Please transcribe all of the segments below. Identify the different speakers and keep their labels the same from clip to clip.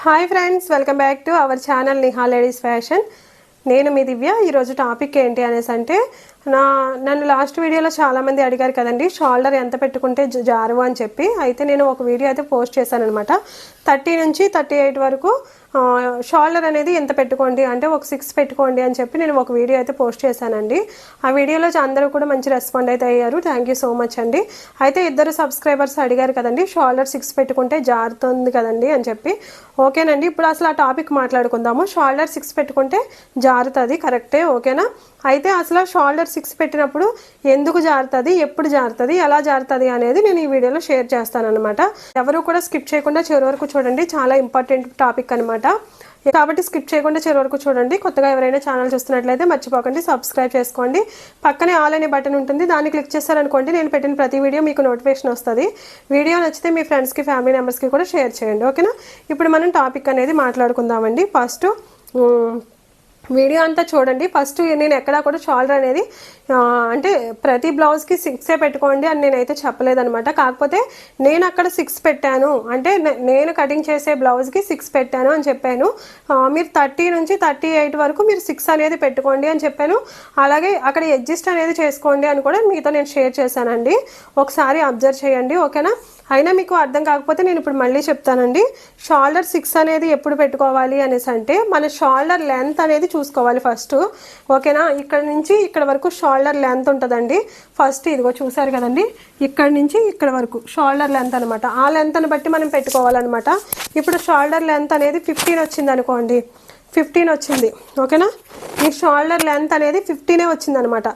Speaker 1: Hi friends welcome back to our channel Niha ladies fashion నేను మీ దివ్య. ఈరోజు topic ఏంటి అనేసి అంటే నా నన్ను లాస్ట్ వీడియోలో చాలామంది అడిగారు కదండి షోల్డర్ ఎంత పెట్టుకుంటే జారువు అని చెప్పి. అయితే నేను ఒక వీడియో అయితే పోస్ట్ చేశాను అనమాట థర్టీ నుంచి థర్టీ ఎయిట్ వరకు షోల్డర్ అనేది ఎంత పెట్టుకోండి అంటే ఒక సిక్స్ పెట్టుకోండి అని చెప్పి నేను ఒక వీడియో అయితే పోస్ట్ చేశానండి. ఆ వీడియోలో అందరూ కూడా మంచి రెస్పాండ్ అయితే అయ్యారు. థ్యాంక్ యూ సో మచ్ అండి. అయితే ఇద్దరు సబ్స్క్రైబర్స్ అడిగారు కదండి షోల్డర్ సిక్స్ పెట్టుకుంటే జారుతుంది కదండి అని చెప్పి. ఓకేనండి ఇప్పుడు అసలు ఆ టాపిక్ మాట్లాడుకుందాము. షోల్డర్ సిక్స్ పెట్టుకుంటే జారుతుంది కరెక్టే ఓకేనా? అయితే అసలు షోల్డర్ సిక్స్ పెట్టినప్పుడు ఎందుకు జారుతుంది ఎప్పుడు జారుతుంది ఎలా జారుతుంది అనేది నేను ఈ వీడియోలో షేర్ చేస్తాను అనమాట ఎవరు కూడా స్కిప్ చేయకుండా చివరి వరకు చూడండి చాలా ఇంపార్టెంట్ టాపిక్ అనమాట కాబట్టి స్కిప్ చేయకుండా చివరి వరకు చూడండి. కొత్తగా ఎవరైనా ఛానల్ చూస్తున్నట్లయితే మర్చిపోకండి సబ్స్క్రైబ్ చేసుకోండి. పక్కనే ఆల్ అనే బటన్ ఉంటుంది దాన్ని క్లిక్ చేశారనుకోండి నేను పెట్టిన ప్రతి వీడియో మీకు నోటిఫికేషన్ వస్తుంది. వీడియో నచ్చితే మీ ఫ్రెండ్స్కి ఫ్యామిలీ మెంబర్స్కి కూడా షేర్ చేయండి ఓకేనా ఇప్పుడు మనం టాపిక్ అనేది మాట్లాడుకుందామండి. ఫస్ట్ వీడియో అంతా చూడండి. ఫస్ట్ నేను ఎక్కడా కూడా షోల్డర్ అనేది అంటే ప్రతి బ్లౌజ్కి సిక్సే పెట్టుకోండి అని నేనైతే చెప్పలేదనమాట కాకపోతే నేను అక్కడ సిక్స్ పెట్టాను. అంటే నేను కటింగ్ చేసే బ్లౌజ్కి సిక్స్ పెట్టాను అని చెప్పాను. మీరు థర్టీ నుంచి థర్టీ ఎయిట్ వరకు మీరు సిక్స్ అనేది పెట్టుకోండి అని చెప్పాను. అలాగే అక్కడ అడ్జస్ట్ అనేది చేసుకోండి అని కూడా మీతో నేను షేర్ చేశానండి. ఒకసారి అబ్జర్వ్ చేయండి ఓకేనా? అయినా మీకు అర్థం కాకపోతే నేను ఇప్పుడు మళ్ళీ చెప్తానండి. షోల్డర్ సిక్స్ అనేది ఎప్పుడు పెట్టుకోవాలి అనేసి అంటే మన షోల్డర్ లెంత్ అనేది చూసుకోవాలి ఫస్ట్. ఓకేనా? ఇక్కడ నుంచి ఇక్కడ వరకు షోల్డర్ లెంత్ ఉంటుందండి. ఫస్ట్ ఇదిగో చూసారు కదండి? ఇక్కడ నుంచి ఇక్కడ వరకు షోల్డర్ లెంత్ అనమాట ఆ లెంత్ని బట్టి మనం పెట్టుకోవాలన్నమాట. ఇప్పుడు షోల్డర్ లెంత్ అనేది ఫిఫ్టీన్ వచ్చింది అనుకోండి. ఫిఫ్టీన్ వచ్చింది. ఓకేనా? ఈ షోల్డర్ లెంత్ అనేది ఫిఫ్టీనే వచ్చింది అనమాట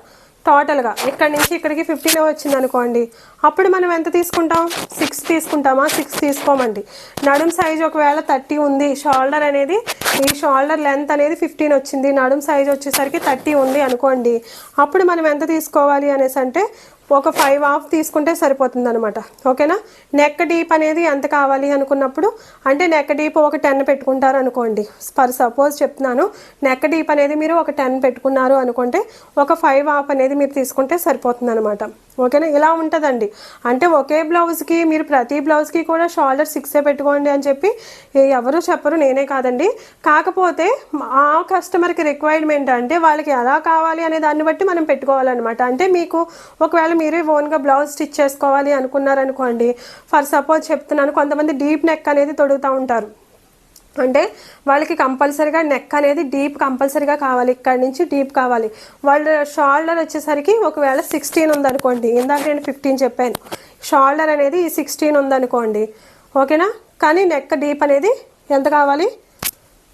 Speaker 1: టోటల్గా. ఇక్కడ నుంచి ఇక్కడికి ఫిఫ్టీన్ వచ్చింది అనుకోండి అప్పుడు మనం ఎంత తీసుకుంటాం? సిక్స్ తీసుకుంటామా? సిక్స్ తీసుకోమండి. నడుం సైజ్ ఒకవేళ థర్టీ ఉంది షోల్డర్ అనేది ఈ షోల్డర్ లెంత్ అనేది ఫిఫ్టీన్ వచ్చింది నడుం సైజ్ వచ్చేసరికి థర్టీ ఉంది అనుకోండి. అప్పుడు మనం ఎంత తీసుకోవాలి అనేసి అంటే ఒక ఫైవ్ ఆఫ్ తీసుకుంటే సరిపోతుంది అనమాట ఓకేనా? నెక్ డీప్ అనేది ఎంత కావాలి అనుకున్నప్పుడు అంటే నెక్ డీప్ ఒక టెన్ పెట్టుకుంటారు అనుకోండి ఫర్ సపోజ్ చెప్తున్నాను నెక్ డీప్ అనేది మీరు ఒక టెన్ పెట్టుకున్నారు అనుకుంటే ఒక ఫైవ్ ఆఫ్ అనేది మీరు తీసుకుంటే సరిపోతుంది అనమాట ఓకేనా? ఇలా ఉంటుందండి. అంటే ఒకే బ్లౌజ్కి మీరు ప్రతి బ్లౌజ్కి కూడా షోల్డర్ సిక్సే పెట్టుకోండి అని చెప్పి ఎవరు చెప్పరు నేనే కాదండి. కాకపోతే ఆ కస్టమర్కి రిక్వైర్మెంట్ అంటే వాళ్ళకి ఎలా కావాలి అనే దాన్ని బట్టి మనం పెట్టుకోవాలన్నమాట. అంటే మీకు ఒకవేళ మీరే ఓన్గా బ్లౌజ్ స్టిచ్ చేసుకోవాలి అనుకున్నారనుకోండి ఫర్ సపోజ్ చెప్తున్నాను కొంతమంది డీప్ నెక్ అనేది తొడుగుతూ ఉంటారు. అంటే వాళ్ళకి కంపల్సరీగా నెక్ అనేది డీప్ కంపల్సరీగా కావాలి. ఇక్కడ నుంచి డీప్ కావాలి. వాళ్ళ షోల్డర్ వచ్చేసరికి ఒకవేళ సిక్స్టీన్ ఉందనుకోండి. ఇందాక నేను ఫిఫ్టీన్ చెప్పాను. షోల్డర్ అనేది సిక్స్టీన్ ఉందనుకోండి. ఓకేనా? కానీ నెక్ డీప్ అనేది ఎంత కావాలి?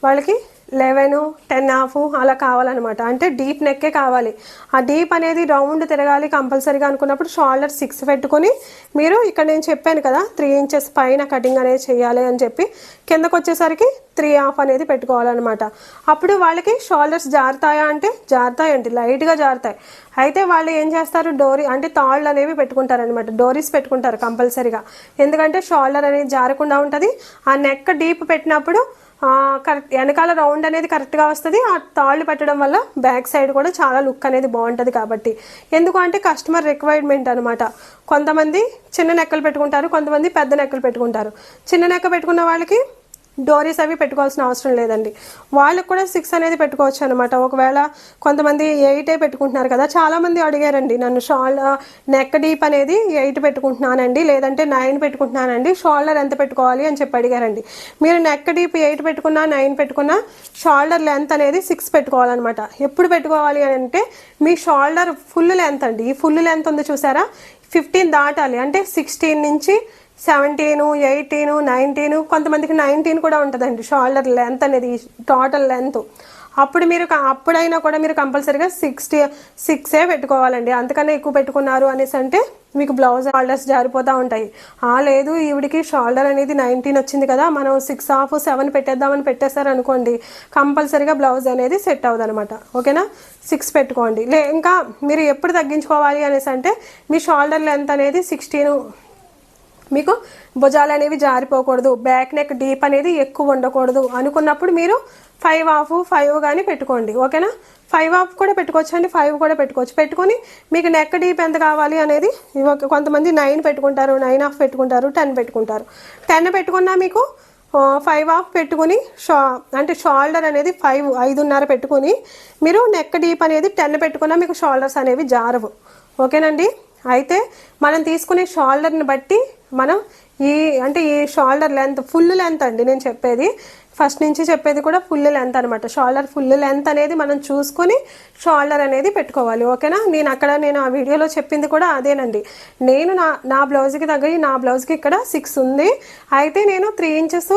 Speaker 1: వాళ్ళకి లెవెన్ టెన్ హాఫ్ అలా కావాలన్నమాట. అంటే డీప్ నెక్కే కావాలి. ఆ డీప్ అనేది రౌండ్ తిరగాలి కంపల్సరీగా అనుకున్నప్పుడు షోల్డర్ సిక్స్ పెట్టుకొని మీరు ఇక్కడ నేను చెప్పాను కదా త్రీ ఇంచెస్ పైన కటింగ్ అనేది చేయాలి అని చెప్పి కిందకు వచ్చేసరికి త్రీ హాఫ్ అనేది పెట్టుకోవాలన్నమాట. అప్పుడు వాళ్ళకి షోల్డర్స్ జారుతాయా అంటే జారుతాయండి లైట్గా జారుతాయి. అయితే వాళ్ళు ఏం చేస్తారు డోరీ అంటే తాళ్ళు అనేవి పెట్టుకుంటారనమాట డోరీస్ పెట్టుకుంటారు కంపల్సరీగా. ఎందుకంటే షోల్డర్ అనేది జారకుండా ఉంటుంది. ఆ నెక్ డీప్ పెట్టినప్పుడు కరెక్ట్ వెనకాల రౌండ్ అనేది కరెక్ట్గా వస్తుంది. ఆ తాళ్ళు పెట్టడం వల్ల బ్యాక్ సైడ్ కూడా చాలా లుక్ అనేది బాగుంటుంది కాబట్టి. ఎందుకు అంటే కస్టమర్ రిక్వైర్మెంట్ అనమాట కొంతమంది చిన్న నెక్కలు పెట్టుకుంటారు కొంతమంది పెద్ద నెక్కలు పెట్టుకుంటారు. చిన్న నెక్క పెట్టుకున్న వాళ్ళకి డోరీస్ అవి పెట్టుకోవాల్సిన అవసరం లేదండి. వాళ్ళకి కూడా సిక్స్ అనేది పెట్టుకోవచ్చు అనమాట ఒకవేళ కొంతమంది ఎయిటే పెట్టుకుంటున్నారు కదా చాలామంది అడిగారండి నన్ను షోల్డర్ నెక్ డీప్ అనేది ఎయిట్ పెట్టుకుంటున్నానండి లేదంటే నైన్ పెట్టుకుంటున్నానండి షోల్డర్ ఎంత పెట్టుకోవాలి అని చెప్పి అడిగారండి. మీరు నెక్ డీప్ ఎయిట్ పెట్టుకున్నా నైన్ పెట్టుకున్నా షోల్డర్ లెంత్ అనేది సిక్స్ పెట్టుకోవాలన్నమాట. ఎప్పుడు పెట్టుకోవాలి అని అంటే మీ షోల్డర్ ఫుల్ లెంత్ అండి. ఈ ఫుల్ లెంత్ ఉంది చూసారా? ఫిఫ్టీన్ దాటాలి. అంటే సిక్స్టీన్ నుంచి సెవెంటీను ఎయిటీను నైన్టీను కొంతమందికి నైన్టీన్ కూడా ఉంటుందండి షోల్డర్ లెంత్ అనేది టోటల్ లెంత్. అప్పుడు మీరు అప్పుడైనా కూడా మీరు కంపల్సరీగా సిక్స్టీ సిక్సే పెట్టుకోవాలండి. అంతకన్నా ఎక్కువ పెట్టుకున్నారు అనేసి అంటే మీకు బ్లౌజ్ షోల్డర్స్ జారిపోతూ ఉంటాయి. ఆ లేదు ఈవిడికి షోల్డర్ అనేది నైన్టీన్ వచ్చింది కదా మనం సిక్స్ హాఫ్ సెవెన్ పెట్టేద్దామని పెట్టేశారు అనుకోండి కంపల్సరీగా బ్లౌజ్ అనేది సెట్ అవ్వదు అనమాట ఓకేనా? సిక్స్ పెట్టుకోండి. లే ఇంకా మీరు ఎప్పుడు తగ్గించుకోవాలి అనేసి అంటే మీ షోల్డర్ లెంత్ అనేది సిక్స్టీన్ మీకు భుజాలు అనేవి జారిపోకూడదు బ్యాక్ నెక్ డీప్ అనేది ఎక్కువ ఉండకూడదు అనుకున్నప్పుడు మీరు ఫైవ్ ఆఫ్ ఫైవ్ కానీ పెట్టుకోండి ఓకేనా? ఫైవ్ ఆఫ్ కూడా పెట్టుకోవచ్చు అండి ఫైవ్ కూడా పెట్టుకోవచ్చు. పెట్టుకుని మీకు నెక్ డీప్ ఎంత కావాలి అనేది కొంతమంది నైన్ పెట్టుకుంటారు నైన్ హాఫ్ పెట్టుకుంటారు టెన్ పెట్టుకుంటారు. టెన్ పెట్టుకున్నా మీకు ఫైవ్ ఆఫ్ పెట్టుకుని షా అంటే షోల్డర్ అనేది ఫైవ్ ఐదున్నర పెట్టుకుని మీరు నెక్ డీప్ అనేది టెన్ పెట్టుకున్నా మీకు షోల్డర్స్ అనేవి జారవు. ఓకేనండి? అయితే మనం తీసుకునే షోల్డర్ని బట్టి మనం ఈ అంటే ఈ షోల్డర్ లెంత్ ఫుల్ లెంత్ అండి నేను చెప్పేది. ఫస్ట్ నుంచి చెప్పేది కూడా ఫుల్ లెంత్ అనమాట షోల్డర్ ఫుల్ లెంత్ అనేది మనం చూసుకొని షోల్డర్ అనేది పెట్టుకోవాలి. ఓకేనా? నేను అక్కడ నేను ఆ వీడియోలో చెప్పింది కూడా అదేనండి. నేను నా నా బ్లౌజ్కి తగ్గ నా బ్లౌజ్కి ఇక్కడ సిక్స్ ఉంది. అయితే నేను త్రీ ఇంచెస్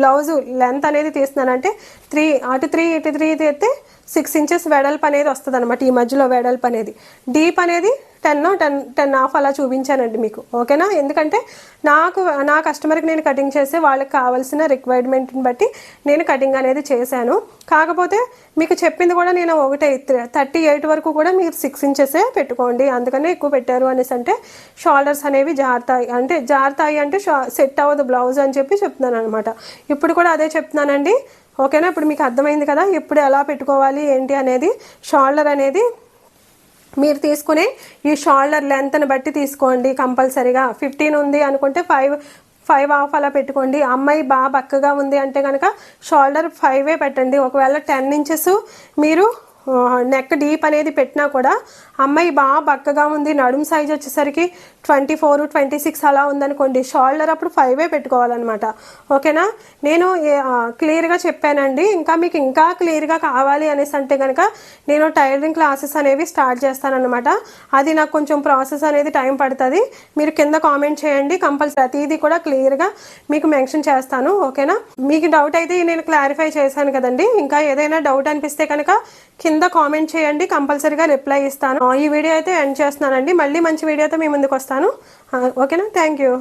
Speaker 1: బ్లౌజ్ లెంత్ అనేది తీస్తున్నాను. అంటే త్రీ అటు త్రీ ఇటు త్రీ తీస్తే సిక్స్ ఇంచెస్ వెడల్పు అనేది వస్తుంది అనమాట ఈ మధ్యలో వెడల్పు అనేది. డీప్ అనేది టెన్ టెన్ టెన్ ఆఫ్ అలా చూపించానండి మీకు ఓకేనా? ఎందుకంటే నాకు నా కస్టమర్కి నేను కటింగ్ చేస్తే వాళ్ళకి కావాల్సిన రిక్వైర్మెంట్ని బట్టి నేను కటింగ్ అనేది చేశాను. కాకపోతే మీకు చెప్పింది కూడా నేను ఒకటే థర్టీ ఎయిట్ వరకు కూడా మీరు సిక్స్ ఇంచెసే పెట్టుకోండి. అందుకనే ఎక్కువ పెట్టారు అనేసి అంటే షోల్డర్స్ అనేవి జారుతాయి. అంటే జారుతాయి అంటే సెట్ అవ్వదు బ్లౌజ్ అని చెప్పి చెప్తున్నాను అనమాట ఇప్పుడు కూడా అదే చెప్తున్నానండి. ఓకేనా? ఇప్పుడు మీకు అర్థమైంది కదా? ఎప్పుడు ఎలా పెట్టుకోవాలి? ఏంటి అనేది? షోల్డర్ అనేది మీరు తీసుకునే ఈ షోల్డర్ లెంత్ని బట్టి తీసుకోండి కంపల్సరీగా. ఫిఫ్టీన్ ఉంది అనుకుంటే ఫైవ్ ఫైవ్ ఆఫ్ అలా పెట్టుకోండి. అమ్మాయి బాగా బక్కగా ఉంది అంటే కనుక షోల్డర్ ఫైవే పెట్టండి. ఒకవేళ టెన్ ఇంచెస్ మీరు నెక్ డీప్ అనేది పెట్టినా కూడా అమ్మాయి బాగా బక్కగా ఉంది. నడుము సైజ్ వచ్చేసరికి ట్వంటీ ఫోర్ ట్వంటీ సిక్స్ అలా ఉందనుకోండి. షోల్డర్ అప్పుడు ఫైవే పెట్టుకోవాలన్నమాట. ఓకేనా? నేను క్లియర్గా చెప్పానండి. ఇంకా మీకు ఇంకా క్లియర్గా కావాలి అనేసి అంటే కనుక నేను టైలరింగ్ క్లాసెస్ అనేవి స్టార్ట్ చేస్తానన్నమాట. అది నాకు కొంచెం ప్రాసెస్ అనేది టైం పడుతుంది. మీరు కింద కామెంట్ చేయండి. కంపల్సరీ ప్రతిదీ కూడా క్లియర్గా మీకు మెన్షన్ చేస్తాను. ఓకేనా? మీకు డౌట్ అయితే నేను క్లారిఫై చేశాను కదండి. ఇంకా ఏదైనా డౌట్ అనిపిస్తే కనుక కింద కింద కామెంట్ చేయండి కంపల్సరీగా రిప్లై ఇస్తాను. ఈ వీడియో అయితే ఎండ్ చేస్తున్నానండి. మళ్ళీ మంచి వీడియోతో మీ ముందుకు వస్తాను. ఓకేనా? Thank you.